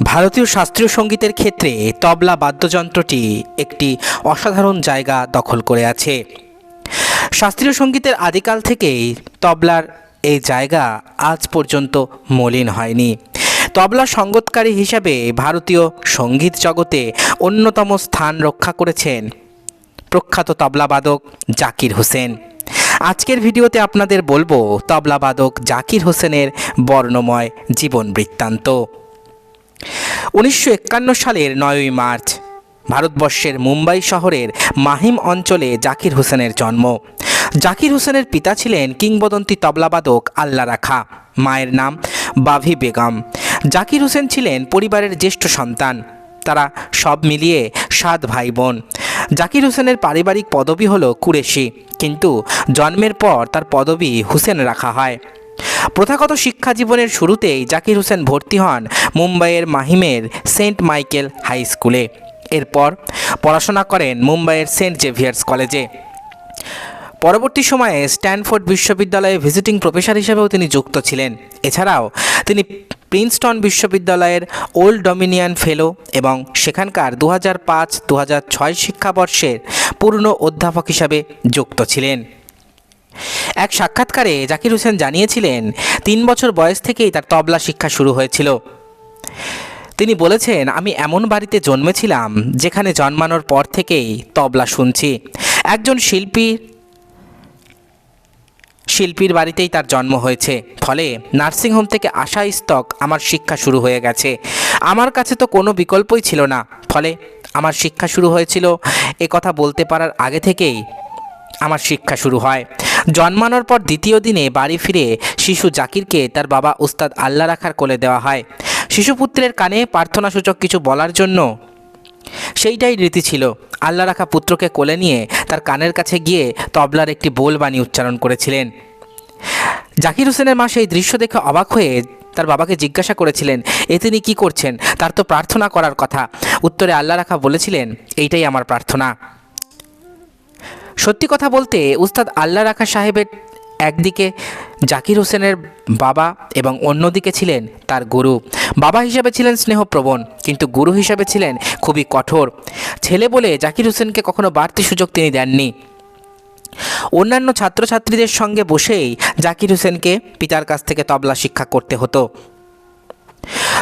ভারতীয় শাস্ত্রীয় সঙ্গীতের ক্ষেত্রে তবলা বাদ্যযন্ত্রটি একটি অসাধারণ জায়গা দখল করে আছে। শাস্ত্রীয় সঙ্গীতের আদিকাল থেকেই তবলার এই জায়গা আজ পর্যন্ত মলিন হয়নি। তবলা সঙ্গতকারী হিসাবে ভারতীয় সংগীত জগতে অন্যতম স্থান রক্ষা করেছেন প্রখ্যাত তবলাবাদক জাকির হোসেন। আজকের ভিডিওতে আপনাদের বলব তবলাবাদক জাকির হোসেনের বর্ণময় জীবন বৃত্তান্ত। উনিশশো একান্ন সালের নয়ই মার্চ, ভারতবর্ষের মুম্বাই শহরের মাহিম অঞ্চলে জাকির হোসেনের জন্ম। জাকির হোসেনের পিতা ছিলেন কিংবদন্তি তবলাবাদক আল্লা রাখা। মায়ের নাম বাভি বেগম। জাকির হোসেন ছিলেন পরিবারের জ্যেষ্ঠ সন্তান। তারা সব মিলিয়ে সাত ভাই বোন জাকির হোসেনের পারিবারিক পদবি হলো কুরেশি, কিন্তু জন্মের পর তার পদবি হুসেন রাখা হয়। প্রথাগত শিক্ষা জীবনের শুরুতেই জাকির হোসেন ভর্তি হন মুম্বাইয়ের মাহিমের সেন্ট মাইকেল হাই স্কুলে। এরপর পড়াশোনা করেন মুম্বাইয়ের সেন্ট জেভিয়ার্স কলেজে। পরবর্তী সময়ে স্ট্যানফোর্ড বিশ্ববিদ্যালয়ে ভিজিটিং প্রফেসর হিসেবেও তিনি যুক্ত ছিলেন। এছাড়াও তিনি প্রিন্সটন বিশ্ববিদ্যালয়ের ওল্ড ডমিনিয়ান ফেলো এবং সেখানকার দু হাজার পাঁচ দু শিক্ষাবর্ষের পূর্ণ অধ্যাপক হিসাবে যুক্ত ছিলেন। এক সাক্ষাৎকারে জাকির হোসেন জানিয়েছিলেন, তিন বছর বয়স থেকেই তার তবলা শিক্ষা শুরু হয়েছিল। তিনি বলেছেন, আমি এমন বাড়িতে জন্মেছিলাম যেখানে জন্মানোর পর থেকেই তবলা শুনছি। একজন শিল্পীর শিল্পীর বাড়িতেই তার জন্ম হয়েছে। ফলে নার্সিংহোম থেকে আসা স্তক আমার শিক্ষা শুরু হয়ে গেছে। আমার কাছে তো কোনো বিকল্পই ছিল না। ফলে আমার শিক্ষা শুরু হয়েছিল এ কথা বলতে পারার আগে থেকেই আমার শিক্ষা শুরু হয়। জন্মানোর পর দ্বিতীয় দিনে বাড়ি ফিরে শিশু জাকিরকে তার বাবা উস্তাদ আল্লাহ রাখার কোলে দেওয়া হয়। শিশুপুত্রের কানে প্রার্থনাসূচক কিছু বলার জন্য সেইটাই রীতি ছিল। আল্লাহ রাখা পুত্রকে কোলে নিয়ে তার কানের কাছে গিয়ে তবলার একটি বোল বাণী উচ্চারণ করেছিলেন। জাকির হোসেনের মা সেই দৃশ্য দেখে অবাক হয়ে তার বাবাকে জিজ্ঞাসা করেছিলেন, এ তিনি কী করছেন? তার তো প্রার্থনা করার কথা। উত্তরে আল্লাহ রাখা বলেছিলেন, এইটাই আমার প্রার্থনা। সত্যি কথা বলতে উস্তাদ আল্লাহ রাখা সাহেবের একদিকে জাকির হোসেনের বাবা এবং অন্যদিকে ছিলেন তার গুরু। বাবা হিসাবে ছিলেন স্নেহপ্রবণ, কিন্তু গুরু হিসাবে ছিলেন খুবই কঠোর। ছেলে বলে জাকির হোসেনকে কখনো বাড়তি সুযোগ তিনি দেননি। অন্যান্য ছাত্রছাত্রীদের সঙ্গে বসেই জাকির হোসেনকে পিতার কাছ থেকে তবলা শিক্ষা করতে হতো।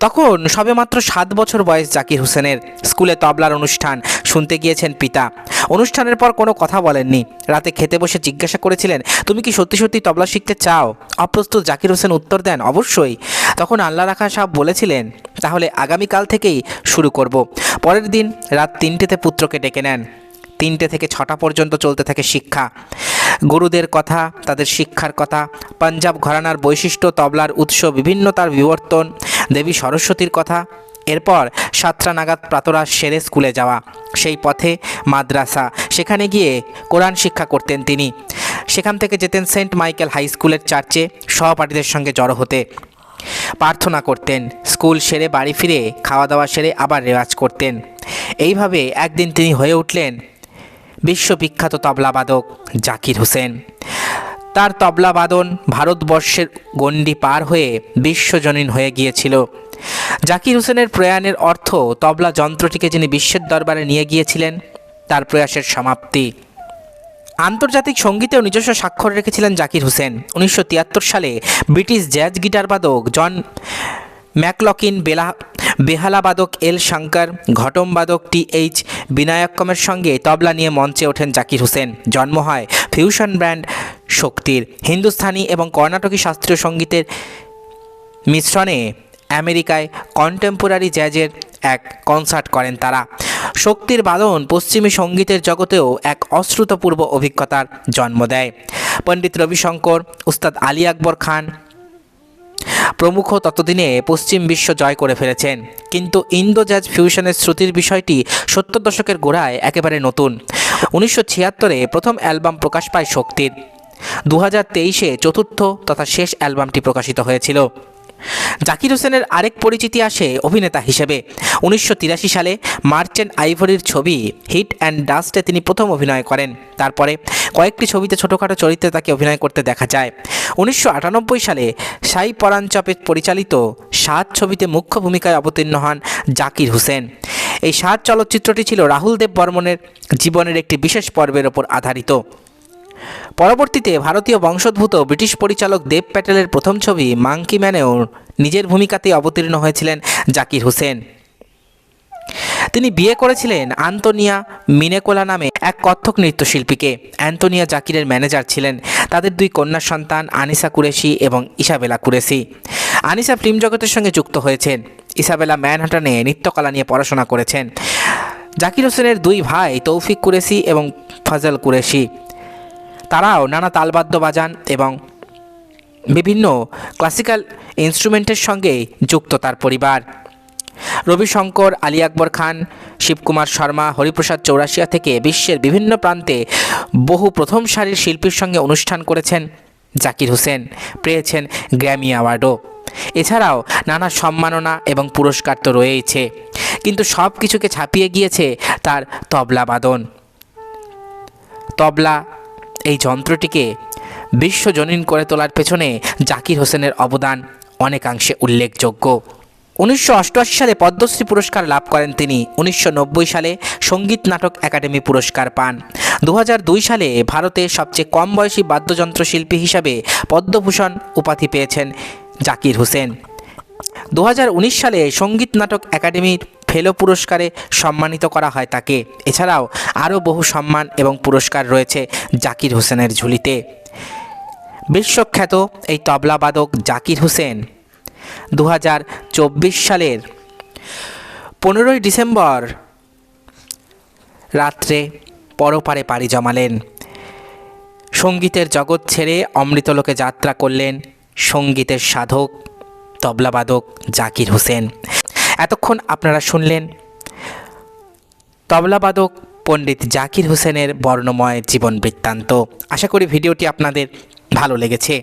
তখন সবেমাত্র সাত বছর বয়স জাকির হোসেনের স্কুলে তবলার অনুষ্ঠান শুনতে গিয়েছেন পিতা। অনুষ্ঠানের পর কোনো কথা বলেননি। রাতে খেতে বসে জিজ্ঞাসা করেছিলেন, তুমি কি সত্যি সত্যি তবলা শিখতে চাও? অপ্রস্তুত জাকির হোসেন উত্তর দেন, অবশ্যই। তখন আল্লাহ রাখা সাহেব বলেছিলেন, তাহলে আগামীকাল থেকেই শুরু করব। পরের দিন রাত তিনটেতে পুত্রকে ডেকে নেন। তিনটে থেকে ছটা পর্যন্ত চলতে থাকে শিক্ষা। গুরুদের কথা, তাদের শিক্ষার কথা, পাঞ্জাব ঘরানার বৈশিষ্ট্য, তবলার উৎস, বিভিন্নতার বিবর্তন, দেবী সরস্বতীর কথা। এরপর সাতটা নাগাদ প্রাতরা সেরে স্কুলে যাওয়া, সেই পথে মাদ্রাসা, সেখানে গিয়ে কোরআন শিক্ষা করতেন তিনি। সেখান থেকে যেতেন সেন্ট মাইকেল হাই স্কুলের চার্চে, সহপাঠীদের সঙ্গে জড়ো হতে। প্রার্থনা করতেন, স্কুল সেরে বাড়ি ফিরে, খাওয়া দাওয়া সেরে আবার রেওয়াজ করতেন। এইভাবে একদিন তিনি হয়ে উঠলেন বিশ্ববিখ্যাত তবলাবাদক জাকির হোসেন। তার তবলাবাদন ভারতবর্ষের গণ্ডি পার হয়ে বিশ্বজনীন হয়ে গিয়েছিল। জাকির হোসেনের প্রয়াণের অর্থ তবলা যন্ত্রটিকে যিনি বিশ্বের দরবারে নিয়ে গিয়েছিলেন, তার প্রয়াসের সমাপ্তি। আন্তর্জাতিক সঙ্গীতেও নিজস্ব স্বাক্ষর রেখেছিলেন জাকির হোসেন। উনিশশো তিয়াত্তর সালে ব্রিটিশ জ্যাজ গিটারবাদক জন ম্যাকলকিন বেলা, বেহালাবাদক এল শঙ্কর ঘটমবাদক টি এইচ বিনায়ক্কমের সঙ্গে তবলা নিয়ে মঞ্চে ওঠেন জাকির হোসেন। জন্ম হয় ফিউশন ব্র্যান্ড শক্তির হিন্দুস্থানি এবং কর্ণাটকী শাস্ত্রীয় সঙ্গীতের মিশ্রণে আমেরিকায় কন্টেম্পোরারি জ্যাজের এক কনসার্ট করেন তারা। শক্তির বাদন পশ্চিমী সঙ্গীতের জগতেও এক অশ্রুতপূর্ব অভিজ্ঞতার জন্ম দেয়। পণ্ডিত রবিশঙ্কর, উস্তাদ আলী আকবর খান প্রমুখ ততদিনে পশ্চিম বিশ্ব জয় করে ফেলেছেন। কিন্তু ইন্দো জ্যাজ ফিউশনের শ্রুতির বিষয়টি সত্তর দশকের গোড়ায় একেবারে নতুন। উনিশশো ছিয়াত্তরে প্রথম অ্যালবাম প্রকাশ পায় শক্তির। দু হাজার তেইশে চতুর্থ তথা শেষ অ্যালবামটি প্রকাশিত হয়েছিল। জাকির হোসেনের আরেক পরিচিতি আসে অভিনেতা হিসেবে। উনিশশো তিরাশি সালে মার্চেন্ট আইভরির ছবি হিট অ্যান্ড ডাস্টে তিনি প্রথম অভিনয় করেন। তারপরে কয়েকটি ছবিতে ছোটোখাটো চরিত্রে তাকে অভিনয় করতে দেখা যায়। উনিশশো আটানব্বই সালে সাই পরাঞ্চপে পরিচালিত সাত ছবিতে মুখ্য ভূমিকায় অবতীর্ণ হন জাকির হোসেন। এই সাত চলচ্চিত্রটি ছিল রাহুল দেব বর্মনের জীবনের একটি বিশেষ পর্বের ওপর আধারিত। পরবর্তীতে ভারতীয় বংশোদ্ভূত ব্রিটিশ পরিচালক দেব প্যাটেলের প্রথম ছবি মাঙ্কি ম্যানেও নিজের ভূমিকাতেই অবতীর্ণ হয়েছিলেন জাকির হোসেন। তিনি বিয়ে করেছিলেন আন্তোনিয়া মিনেকোলা নামে এক কত্থক নৃত্যশিল্পীকে। অ্যান্তোনিয়া জাকিরের ম্যানেজার ছিলেন। তাদের দুই কন্যা সন্তান আনিসা কুরেশি এবং ইসাবেলা কুরেশি। আনিসা ফিল্ম জগতের সঙ্গে যুক্ত হয়েছেন। ইসাবেলা ম্যানহাটনে নৃত্যকলা নিয়ে পড়াশোনা করেছেন। জাকির হোসেনের দুই ভাই তৌফিক কুরেশি এবং ফজল কুরেশি। তারাও নানা তালবাদ্য বাজান এবং বিভিন্ন ক্লাসিক্যাল ইনস্ট্রুমেন্টের সঙ্গে যুক্ত তার পরিবার। রবিশঙ্কর, আলী আকবর খান, শিবকুমার শর্মা, হরিপ্রসাদ চৌরাশিয়া থেকে বিশ্বের বিভিন্ন প্রান্তে বহু প্রথম সারির শিল্পীর সঙ্গে অনুষ্ঠান করেছেন জাকির হোসেন। পেয়েছেন গ্র্যামি অ্যাওয়ার্ডও। এছাড়াও নানা সম্মাননা এবং পুরস্কার তো রয়েইছে। কিন্তু সব কিছুকে ছাপিয়ে গিয়েছে তার তবলা বাদন। তবলা, এই যন্ত্রটিকে বিশ্বজনীন করে তোলার পেছনে জাকির হোসেনের অবদান অনেকাংশে উল্লেখযোগ্য। উনিশশো অষ্টআশি সালে পদ্মশ্রী পুরস্কার লাভ করেন তিনি। উনিশশো নব্বই সালে সংগীত নাটক একাডেমি পুরস্কার পান। দু হাজার দুই সালে ভারতে সবচেয়ে কম বয়সী বাদ্যযন্ত্র শিল্পী হিসাবে পদ্মভূষণ উপাধি পেয়েছেন জাকির হোসেন। দু হাজার উনিশ সালে সংগীত নাটক একাডেমির ফেলো পুরস্কারে সম্মানিত করা হয় তাকে। এছাড়াও আরও বহু সম্মান এবং পুরস্কার রয়েছে জাকির হোসেনের ঝুলিতে। বিশ্বখ্যাত এই তবলাবাদক জাকির হোসেন দু হাজার চব্বিশ সালের পনেরোই ডিসেম্বর রাত্রে পরপারে পাড়ি জমালেন। সঙ্গীতের জগৎ ছেড়ে অমৃতলোকে যাত্রা করলেন সঙ্গীতের সাধক, তবলাবাদক জাকির হোসেন। এতক্ষণ আপনারা শুনলেন তবলাবাদক পণ্ডিত জাকির হোসেনের বর্ণময় জীবন বৃত্তান্ত। আশা করি ভিডিওটি আপনাদের ভালো লেগেছে।